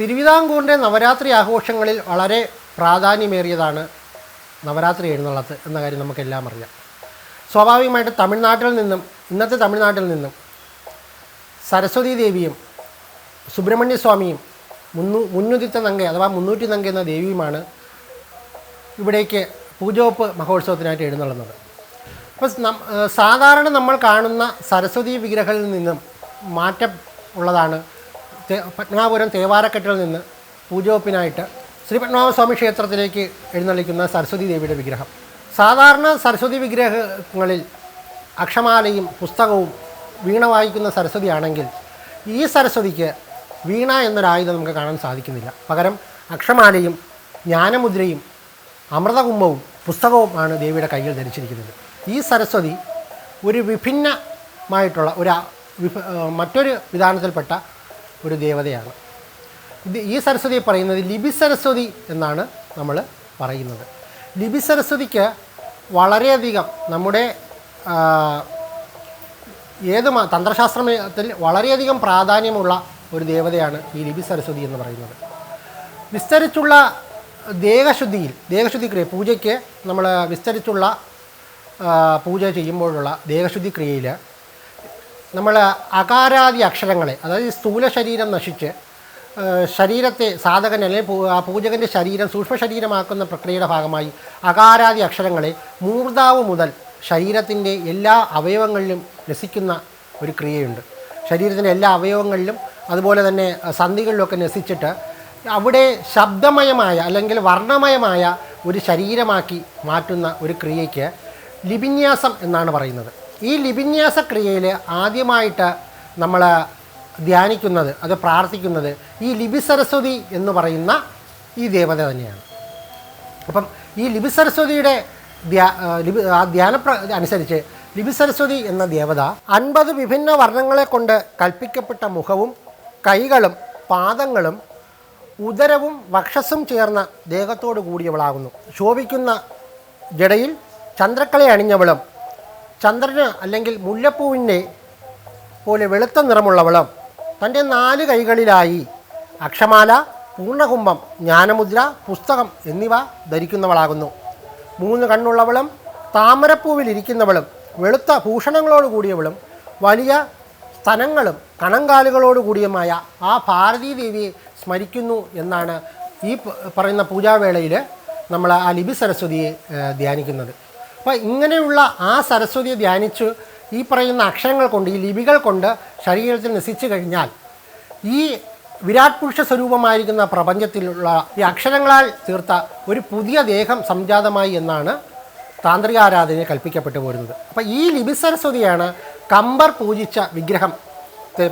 തിരുവിതാംകൂറിന്റെ നവരാത്രി ആഘോഷങ്ങളിൽ വളരെ പ്രാധാന്യമേറിയതാണ് നവരാത്രി എഴുന്നള്ളത്ത് എന്ന കാര്യം നമുക്കെല്ലാം അറിയാം. സ്വാഭാവികമായിട്ട് തമിഴ്നാട്ടിൽ നിന്നും ഇന്നത്തെ തമിഴ്നാട്ടിൽ നിന്നും സരസ്വതി ദേവിയും സുബ്രഹ്മണ്യ സ്വാമിയും മുന്നു മുന്നുദിത്ത നങ്ക അഥവാ മുന്നൂറ്റി നങ്ക എന്ന ദേവിയുമാണ് ഇവിടേക്ക് പൂജോപ്പ് മഹോത്സവത്തിനായിട്ട് എഴുന്നള്ളുന്നത്. അപ്പോൾ നം- സാധാരണ നമ്മൾ കാണുന്ന സരസ്വതി വിഗ്രഹങ്ങളിൽ നിന്നും മാറ്റം ഉള്ളതാണ് പത്മനാഭപുരം തേവാരക്കെട്ടിൽ നിന്ന് പൂജോപ്പിനായിട്ട് ശ്രീ പത്മനാഭസ്വാമി ക്ഷേത്രത്തിലേക്ക് എഴുന്നള്ളിക്കുന്ന സരസ്വതി ദേവിയുടെ വിഗ്രഹം. സാധാരണ സരസ്വതി വിഗ്രഹങ്ങളിൽ അക്ഷമാലയും പുസ്തകവും വീണ വായിക്കുന്ന സരസ്വതിയാണെങ്കിൽ ഈ സരസ്വതിക്ക് വീണ എന്നൊരായുധം നമുക്ക് കാണാൻ സാധിക്കുന്നില്ല. പകരം അക്ഷമാലയും ജ്ഞാനമുദ്രയും അമൃതകുംഭവും പുസ്തകവും ആണ് ദേവിയുടെ കയ്യിൽ ധരിച്ചിരിക്കുന്നത്. ഈ സരസ്വതി ഒരു വിഭിന്നമായിട്ടുള്ള ഒരു മറ്റൊരു വിധാനത്തിൽപ്പെട്ട ഒരു ദേവതയാണ്. ഇത് ഈ സരസ്വതിയെ പറയുന്നത് ലിപി സരസ്വതി എന്നാണ് നമ്മൾ പറയുന്നത്. ലിപി സരസ്വതിക്ക് വളരെയധികം നമ്മുടെ ഏത് തന്ത്രശാസ്ത്രത്തിൽ വളരെയധികം പ്രാധാന്യമുള്ള ഒരു ദേവതയാണ് ഈ ലിപി സരസ്വതി എന്ന് പറയുന്നത്. വിസ്തരിച്ചുള്ള ദേഹശുദ്ധിയിൽ ദേഹശുദ്ധി ക്രിയ പൂജയ്ക്ക് നമ്മൾ വിസ്തരിച്ചുള്ള പൂജ ചെയ്യുമ്പോഴുള്ള ദേഹശുദ്ധി ക്രിയയിൽ നമ്മൾ അകാരാദി അക്ഷരങ്ങളെ അതായത് സ്ഥൂല ശരീരം നശിച്ച് ശരീരത്തെ സാധകൻ അല്ലെങ്കിൽ ആ പൂജകന്റെ ശരീരം സൂക്ഷ്മ ശരീരമാക്കുന്ന പ്രക്രിയയുടെ ഭാഗമായി അകാരാദി അക്ഷരങ്ങളെ മൂർധാവ് മുതൽ ശരീരത്തിന്റെ എല്ലാ അവയവങ്ങളിലും രസിക്കുന്ന ഒരു ക്രിയയുണ്ട്. ശരീരത്തിന്റെ എല്ലാ അവയവങ്ങളിലും അതുപോലെ തന്നെ സന്ധികളിലൊക്കെ രസിച്ചിട്ട് അവിടെ ശബ്ദമയമായ അല്ലെങ്കിൽ വർണമയമായ ഒരു ശരീരമാക്കി മാറ്റുന്ന ഒരു ക്രിയയ്ക്ക് ലിപിന്യാസം എന്നാണ് പറയുന്നത്. ഈ ലിപിന്യാസ ക്രിയയിൽ ആദ്യമായിട്ട് നമ്മൾ ധ്യാനിക്കുന്നത് അത് പ്രാർത്ഥിക്കുന്നത് ഈ ലിപി സരസ്വതി എന്ന് പറയുന്ന ഈ ദേവത തന്നെയാണ്. അപ്പം ഈ ലിപി സരസ്വതിയുടെ ധ്യാ ആ, ധ്യാന അനുസരിച്ച് ലിപി സരസ്വതി എന്ന ദേവത അൻപത് വിഭിന്ന വർണങ്ങളെ കൊണ്ട് കൽപ്പിക്കപ്പെട്ട മുഖവും കൈകളും പാദങ്ങളും ഉദരവും വക്ഷസ്സും ചേർന്ന ദേഹത്തോടു കൂടിയവളാകുന്നു. ശോഭിക്കുന്ന ജടയിൽ ചന്ദ്രക്കളെ അണിഞ്ഞവളും ചന്ദ്രന് അല്ലെങ്കിൽ മുല്ലപ്പൂവിനെ പോലെ വെളുത്ത നിറമുള്ളവളും തന്റെ നാല് കൈകളിലായി അക്ഷമാല പൂർണകുംഭം ജ്ഞാനമുദ്ര പുസ്തകം എന്നിവ ധരിക്കുന്നവളാകുന്നു. മൂന്ന് കണ്ണുള്ളവളും താമരപ്പൂവിലിരിക്കുന്നവളും വെളുത്ത ഭൂഷണങ്ങളോട് കൂടിയവളും വലിയ സ്തനങ്ങളും കണങ്കാലുകളോട് കൂടിയുമായ ആ ഭാരതീ ദേവിയെ സ്മരിക്കുന്നു എന്നാണ് ഈ പറയുന്ന പൂജാവേളയിൽ നമ്മൾ ആ ലിപി സരസ്വതിയെ ധ്യാനിക്കുന്നത്. അപ്പോൾ ഇങ്ങനെയുള്ള ആ സരസ്വതിയെ ധ്യാനിച്ച് ഈ പറയുന്ന അക്ഷരങ്ങൾ കൊണ്ട് ഈ ലിപികൾ കൊണ്ട് ശരീരത്തിൽ നശിച്ചു കഴിഞ്ഞാൽ ഈ വിരാട് പുരുഷ സ്വരൂപമായിരിക്കുന്ന പ്രപഞ്ചത്തിലുള്ള ഈ അക്ഷരങ്ങളാൽ തീർത്ത ഒരു പുതിയ ദേഹം സംജാതമായി എന്നാണ് താന്ത്രിക ആരാധനയെ കൽപ്പിക്കപ്പെട്ടു പോരുന്നത്. അപ്പോൾ ഈ ലിപി സരസ്വതിയാണ് കമ്പർ പൂജിച്ച വിഗ്രഹം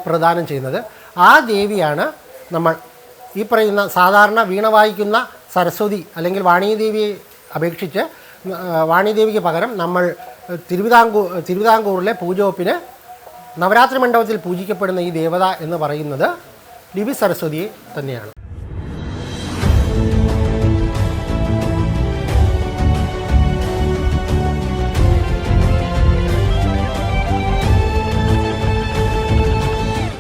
പ്രദാനം ചെയ്യുന്നത്. ആ ദേവിയാണ് നമ്മൾ ഈ പറയുന്ന സാധാരണ വീണ വായിക്കുന്ന സരസ്വതി അല്ലെങ്കിൽ വാണിദേവിയെ അപേക്ഷിച്ച് വാണിദേവിക്ക് പകരം നമ്മൾ തിരുവിതാംകൂർ തിരുവിതാംകൂറിലെ പൂജോപ്പിന് നവരാത്രി മണ്ഡപത്തിൽ പൂജിക്കപ്പെടുന്ന ഈ ദേവത എന്ന് പറയുന്നത് ലിവി സരസ്വതിയെ തന്നെയാണ്.